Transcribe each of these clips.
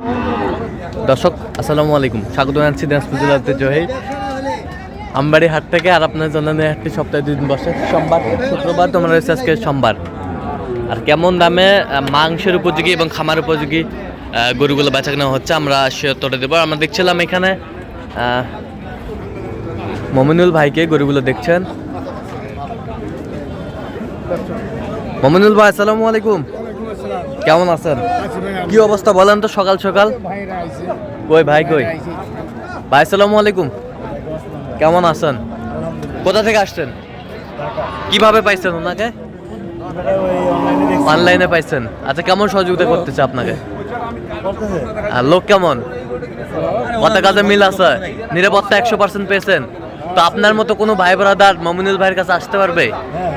দর্শক, আসসালামু আলাইকুম। স্বাগত জানাচ্ছি দিনাজপুর জেলাতে আমবাড়ি হাট থেকে আর আপনার জানানো হাটটি সপ্তাহে দুই দিন বসে। সোমবার, শুক্রবার, তোমরা রয়েছে আজকে সোমবার। আর কেমন দামে মাংসের উপযোগী এবং খামার উপযোগী গরুগুলো বেচা কেনা হচ্ছে, আমরা সে তোরে দেবো। আমরা দেখছিলাম এখানে মমিনুল ভাইকে গরুগুলো দেখছেন। মমিনুল ভাই, আসসালামু আলাইকুম। কেমন আছেন? কি অবস্থা বলেন তো সকাল সকাল। কই ভাই কই? ভাই, আসসালামু আলাইকুম। কেমন আছেন? কোথা থেকে আসছেন? কীভাবে পাইছেন ওনাকে? অনলাইনে পাইছেন। আচ্ছা কেমন সহযোগিতা করতেছে আপনাকে? আর লোক কেমন? কত কাজে মিল আছে? নিরাপত্তা একশো পার্সেন্ট পেয়েছেন? তো আপনার মতো কোনো ভাই ব্রাদার মমিনুল ভাইয়ের কাছে আসতে পারবে?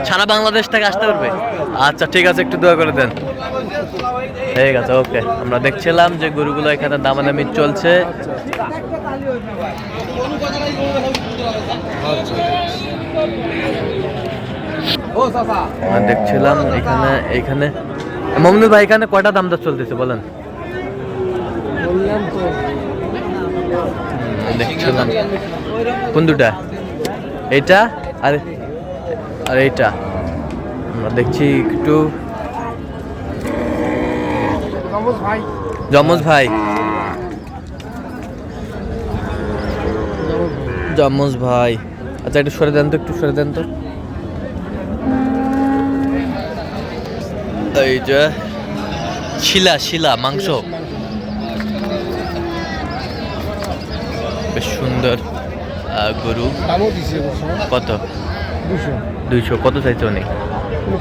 সারা বাংলাদেশ থেকে আসতে পারবে? আচ্ছা ঠিক আছে একটু দোয়া করে দেন। ঠিক আছে ওকে। আমরা দেখছিলাম যে গরুগুলো এখানে দামাদামি চলছে। দেখছিলাম এখানে এখানে। মমিনুল ভাই এখানে কয়টা দাম দর চলতেছে বলেন? হুম, দেখছিলাম। কোন দুটা এটা আর আর এইটা। আমরা দেখছি একটু। যমজ ভাই। যমজ ভাই। আচ্ছা একটু সরে দেন তো, একটু সরে দেন তো। এই যে, শিলা শিলা, মাংস। বেশ সুন্দর গরু। কত? দুইশো কত চাইছে অনেক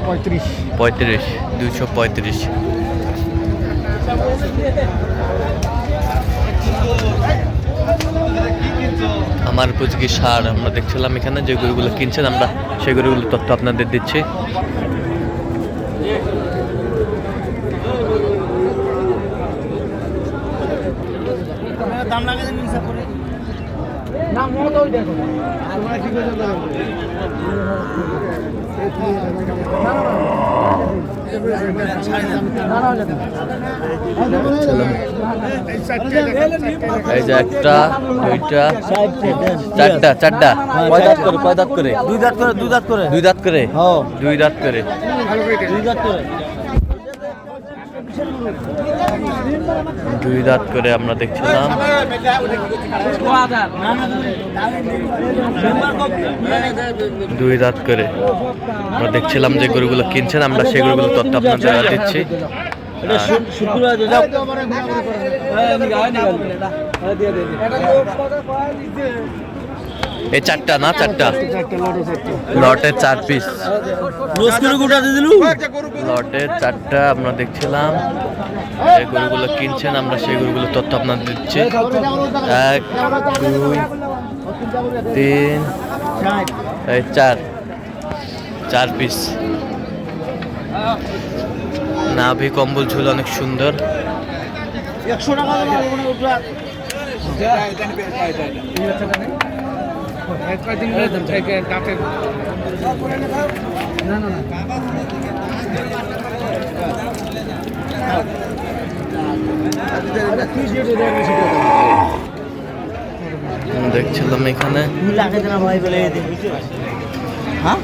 পঁয়ত্রিশ। পঁয়ত্রিশ। দুইশো পঁয়ত্রিশ। আমার উপযোগী সার আমরা দেখছিলাম এখানে যে গরুগুলো কিনছেন আমরা সেই গরুগুলো তথ্য আপনাদের দিচ্ছি দাম লাগে না মত ওই দেখো তোমরা কি করছ দেখো এই যে একটা দুইটা চারটা চারটা। কয় দাঁত করে কয় দাঁত করে? দুই দাঁত করে দুই দাঁত করে। দুই দাঁত করে? হ্যাঁ। দুই দাঁত করে। দুই দাঁত করে। দুই দাঁত করে আমরা দেখছিলাম। দুই দাঁত করে আমরা দেখছিলাম যে গরুগুলো কিনছেন, আমরা সেই গরুগুলো তথ্য আপনাদের দিচ্ছি। এই চারটা না, চারটা? লটে চার পিস লটে চারটা আমরা দেখছিলাম। এই গরুগুলো কিনছেন আমরা সেই গরুগুলো তথ্য আপনাদের দিচ্ছি। এক দুই তিন চার। চার পিস নাভি কম্বল ঝুল অনেক সুন্দর। না না উম, দেখছিলাম এখানে হ্যাঁ যত টাকা না একবার বাটা বাটা দাম নেই বাটা দাম দেখছিলাম এখানে বাংলা বান্ধব যাব না হিন্দি যাব দেখি হারাও দেখি হ্যাঁ?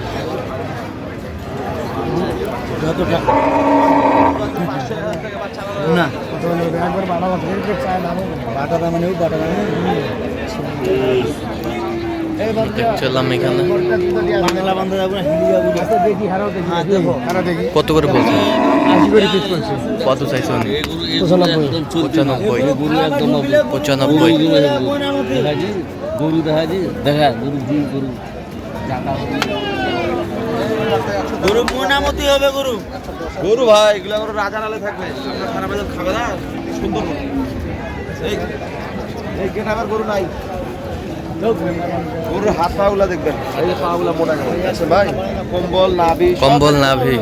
কত করে বলছেন? আশি করে পিস করছে। কত চাইছে উনি? পঁচানব্বই। পঁচানব্বই। পঁচানব্বই। গরু দেখাচ্ছি দেখা গরু জি গরু গরু। মোনামতি হবে গরু। গরু ভাই এগুলো গরু রাজার আলে থাকবে। আমরা সারা বাজার খাবে না সুন্দর গরু। এই এই গরু নাই। গরুর হাত পা গুলা দেখবেন। এই যে পা গুলা মোটা কেমন আছে ভাই কম্বল নাভি কম্বল নাভি।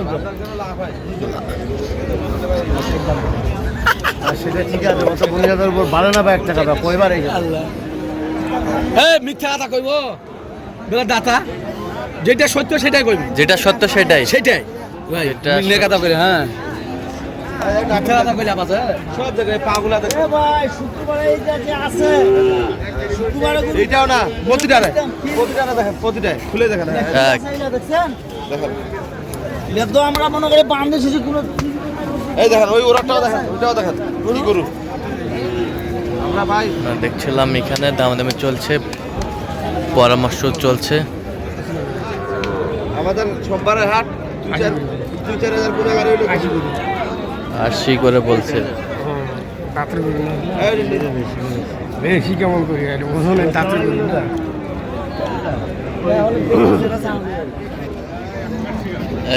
সেটা ঠিক আছে অত পনেরো হাজার উপর বাড়ে না বা এক টাকা কয়বার এই মিথ্যা কথা কইব? বেলা দাতা যেটা সত্য সেটাই কইবি। যেটা সত্য সেটাই। সেটাই। যেটা মিলে কথা কইরে হ্যাঁ। সব জায়গায় পাগুলা দেখো। ভাই শুক্রবারে এই যে যে আছে। শুক্রবারে এইটাও না প্রতিটা প্রতিটা দেখেন প্রতিটায় খুলে দেখেন হ্যাঁ, দেখেন আমরা মনে করি বান্ধে শেষে কোনো এই দেখেন ওই ওরাটাও দেখেন ওইটাও দেখেন। কি আমরা দেখছিলাম এখানে দামাদামি চলছে পরামর্শ চলছে। আমাদের সোমবারের হাট আশি করে। বলছে। এই যে নিয়ে বেশি কেমন করি? ওজনে তাতে করি না।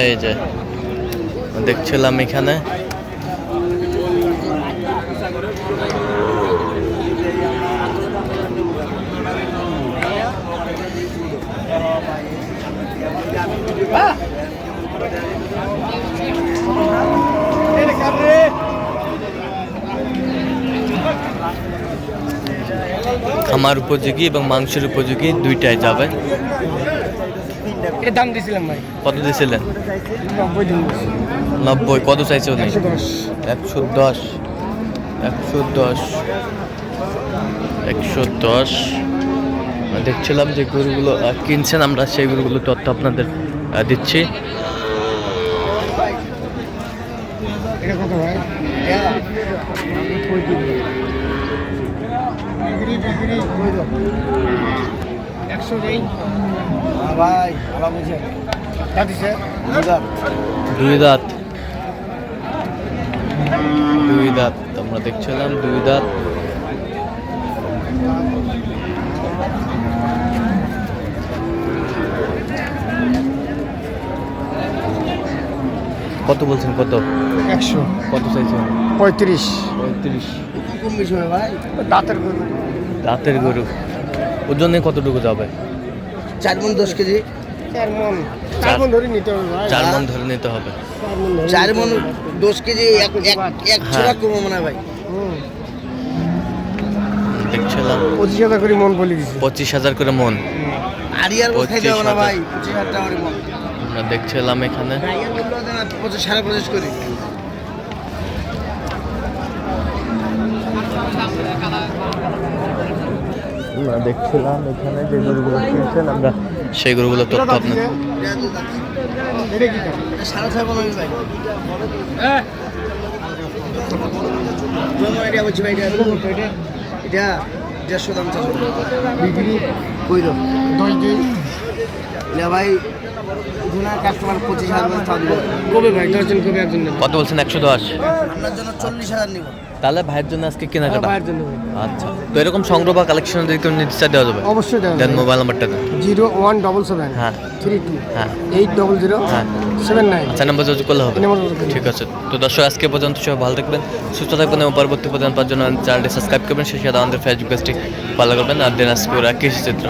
এই যে দেখছিলাম এখানে। খামার উপযোগী এবং মাংসের উপযোগী দুইটাই যাবে। এর দাম দিয়েছিলাম ভাই? কত দিয়েছিলেন। নব্বই। কত চাইছে উনি? একশো দশ। একশো দশ। একশো দশ। দেখছিলাম যে গরুগুলো কিনছেন আমরা সেই গরুগুলো তথ্য আপনাদের দিচ্ছি। এটা কত ভাই? একশো নেই। ভাই ভালো বুঝে। দুই দাঁত দুই দাঁত আমরা দেখছিলাম দুই দাঁত কত বলছেন? কত? একশো। কত চাইছেন? পঁয়ত্রিশ। পঁয়ত্রিশ। কম বেশি হবে ভাই। দাঁতের দাঁতের গরু। ওর ওজনে কতটুকু যাবে? চার মন দশ কেজি। চার মন। চার মন ধরে নিতে হবে চার মন ধরে নিতে হবে। চার মন। দশ কেজি এক এক- এক হ্যাঁ। ছোড়া কমো মনে হয় ভাই। হুম। দেখছিলাম। পঁচিশ হাজার করে মন বলে দিছে। পঁচিশ হাজার করে মন। না ভাই পঁচিশ হাজার টাকা করে মন। আমরা দেখছিলাম এখানে। পঁচিশ সাড়ে পঁচিশ করে। দেখছিলাম এখানে যে গরুগুলো কিনছেন আমরা সেই গরুগুলো এটা তথ্য আপনার? এটা কি দাম? এটা দেড়শো দাম চাষ বিক্রি কই দাও দশ দিন না ভাই কাস্টমার পঁচিশ হাজার করে কবে ভাই? দশ কবে একজন কত বলছেন? একশো দশ। আপনার জন্য চল্লিশ হাজার নিব। তাহলে ভাইয়ের জন্য আজকে কেনাকাটা? ভাইয়ের জন্য আচ্ছা। তো এরকম সংগ্রহ বা কালেকশন যদি কেউ নিতে দেওয়া যাবে? অবশ্যই দেওয়া দেন মোবাইল নাম্বারটা দেন। জিরো ওয়ান ডবল সেভেন হ্যাঁ। থ্রি টু হ্যাঁ। এইট ডবল জিরো হ্যাঁ। Seven nine. আচ্ছা নাম্বার যোগাযোগ করলে হবে। ঠিক আছে। তো দর্শক আজকে পর্যন্ত সবাই ভালো থাকবেন সুস্থ থাকবেন এবং পরবর্তী পর্যন্ত পাওয়ার জন্য চ্যানেলটি সাবস্ক্রাইব করবেন। সেই সাথে আমাদের ফেসবুক পেজটি ফলো করবেন। আর দেন আজকে ওরা কৃষি চিত্র